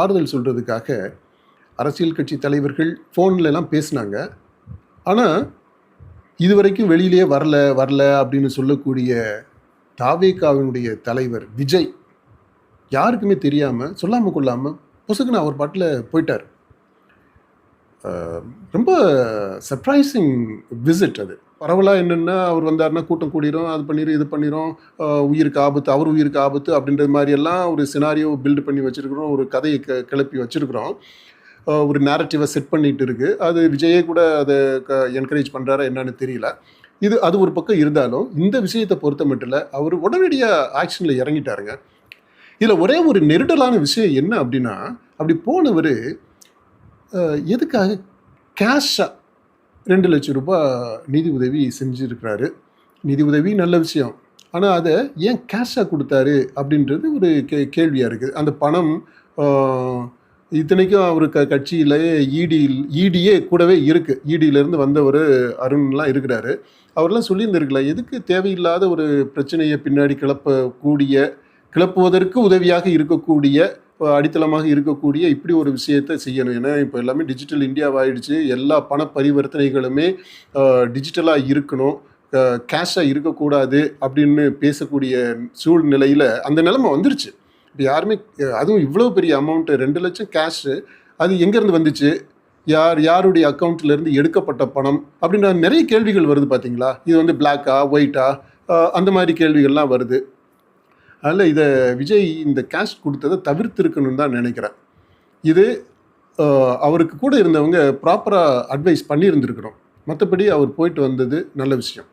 ஆறுதல் சொல்கிறதுக்காக அரசியல் கட்சி தலைவர்கள் ஃபோன்லலாம் பேசினாங்க. ஆனால் இதுவரைக்கும் வெளியிலே வரல வரல அப்படின்னு சொல்லக்கூடிய தாவேகாவினுடைய தலைவர் விஜய் யாருக்குமே தெரியாமல் சொல்லாமல் கொள்ளாமல் பொசுக்குன்னு அவர் பாட்டில் போயிட்டார். ரொம்ப சர்ப்ரைசிங் விசிட் அது. பரவலாக என்னென்னா அவர் வந்தாருன்னா கூட்டம் கூடிரும் அது பண்ணிடும் இது பண்ணிடும் உயிருக்கு ஆபத்து அவர் உயிருக்கு ஆபத்து அப்படின்றது மாதிரியெல்லாம் ஒரு சினாரியோ பில்டு பண்ணி வச்சுருக்குறோம் ஒரு கதையை க கிளப்பி வச்சுருக்குறோம். ஒரு நேரட்டிவை செட் பண்ணிகிட்டு இருக்குது அது விஜயே கூட அதை க என்கரேஜ் பண்ணுறாரா என்னன்னு தெரியல. இது அது ஒரு பக்கம் இருந்தாலும் இந்த விஷயத்தை பொறுத்த மட்டும் இல்லை அவர் உடனடியாக ஆக்ஷனில் இறங்கிட்டாருங்க. இதில் ஒரே ஒரு நெருடலான விஷயம் என்ன அப்படின்னா அப்படி போனவர் எதுக்காக கேஷாக ரெண்டு லட்சம் ரூபாய் நிதி உதவி செஞ்சுருக்கிறாரு. நிதி உதவி நல்ல விஷயம். ஆனால் அதை ஏன் கேஷாக கொடுத்தாரு அப்படின்றது ஒரு கே கேள்வியாக இருக்குது அந்த பணம் இத்தனைக்கும் அவர் க கட்சியில் இடி இடியே கூடவே இருக்குது இடியிலேருந்து வந்தவர் அருண்லாம் இருக்கிறாரு. அவர்லாம் சொல்லியிருந்திருக்கலாம் எதுக்கு தேவையில்லாத ஒரு பிரச்சனையை பின்னாடி கிளப்பக்கூடிய கிளப்புவதற்கு உதவியாக இருக்கக்கூடிய அடித்தளமாக இருக்கக்கூடிய இப்படி ஒரு விஷயத்தை செய்யணும். ஏன்னா இப்போ எல்லாமே டிஜிட்டல் இந்தியாவாயிடுச்சு. எல்லா பண பரிவர்த்தனைகளுமே டிஜிட்டலாக இருக்கணும். கேஷாக இருக்கக்கூடாது அப்படின்னு பேசக்கூடிய சூழ்நிலையில் அந்த நிலைமை வந்துருச்சு. இப்போ யாருமே அதுவும் இவ்வளோ பெரிய அமௌண்ட்டு ரெண்டு லட்சம் கேஷு அது எங்கேருந்து வந்துச்சு? யார் யாருடைய அக்கௌண்ட்லேருந்து எடுக்கப்பட்ட பணம்? அப்படின்ற நிறைய கேள்விகள் வருது பார்த்தீங்களா இது வந்து பிளாக்கா ஒயிட்டா அந்த மாதிரி கேள்விகள்லாம் வருது. அதில் இதை விஜய் இந்த கேஷ் கொடுத்ததை தவிர்த்திருக்கணும்னு தான் நினைக்கிறேன். இது அவருக்கு கூட இருந்தவங்க ப்ராப்பராக அட்வைஸ் பண்ணியிருந்துருக்கணும். மற்றபடி அவர் போயிட்டு வந்தது நல்ல விஷயம்.